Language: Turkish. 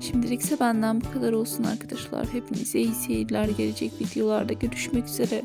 Şimdilik ise benden bu kadar olsun arkadaşlar. Hepinize iyi seyirler. Gelecek videolarda görüşmek üzere.